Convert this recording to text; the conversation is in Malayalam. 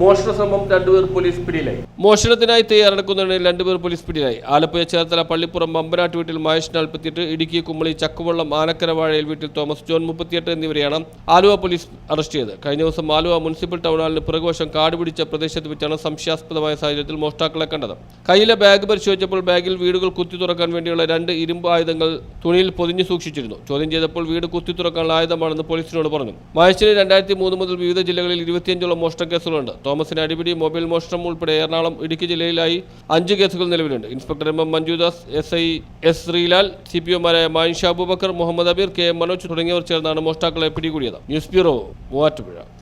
മോഷണ സംഭവം രണ്ടുപേർ പോലീസ് പിടിയിലായി. മോഷണത്തിനായി തയ്യാറെടുക്കുന്നതിനിടയിൽ രണ്ടുപേർ പോലീസ് പിടിയിലായി. ആലപ്പുഴ ചേർത്തല പള്ളിപ്പുറം മമ്പനാട്ട് വീട്ടിൽ മഹേഷ് നാൽപ്പത്തിയെട്ട് ഇടുക്കി കുമ്മളി ചക്കുവള്ളം ആനക്കര വാഴയിൽ വീട്ടിൽ തോമസ് ജോൺ മുപ്പത്തിയെട്ട് എന്നിവരെയാണ് ആലുവ പോലീസ് അറസ്റ്റ് ചെയ്തത്. കഴിഞ്ഞ ദിവസം ആലുവ മുനിസിപ്പൽ ടൗണാലിന് പിറകുവശം കാട് പിടിച്ച പ്രദേശത്ത് വെച്ചാണ് സംശയാസ്പദമായ സാഹചര്യത്തിൽ മോഷ്ടാക്കളെ കണ്ടത്. കയ്യിലെ ബാഗ് പരിശോധിച്ചപ്പോൾ ബാഗിൽ വീടുകൾ കുത്തി തുറക്കാൻ വേണ്ടിയുള്ള രണ്ട് ഇരുമ്പ് ആയുധങ്ങൾ തുണിയിൽ പൊതിഞ്ഞു സൂക്ഷിച്ചിരുന്നു. ചോദ്യം ചെയ്തപ്പോൾ വീട് കുത്തി തുറക്കാനുള്ള ആയുധമാണെന്ന് പോലീസിനോട് പറഞ്ഞു. മഹേഷിന് രണ്ടായിരത്തി മൂന്ന് മുതൽ വിവിധ ജില്ലകളിൽ ഇരുപത്തിയഞ്ചോളം മോഷണ കേസുകളുണ്ട്. തോമസിന് അടിപിടി മൊബൈൽ മോഷണം ഉൾപ്പെടെ എറണാകുളം ഇടുക്കി ജില്ലയിലായി അഞ്ച് കേസുകൾ നിലവിലുണ്ട്. Inspector M M Manjudas S I S Sreelal C P ഒമാരായ മാൻഷ അബൂബക്കർ മുഹമ്മദ് അബീർ കെ എം മനോജ് തുടങ്ങിയവർ ചേർന്നാണ് മോഷ്ടാക്കളെ പിടികൂടിയത്. News bureau Muvattupuzha.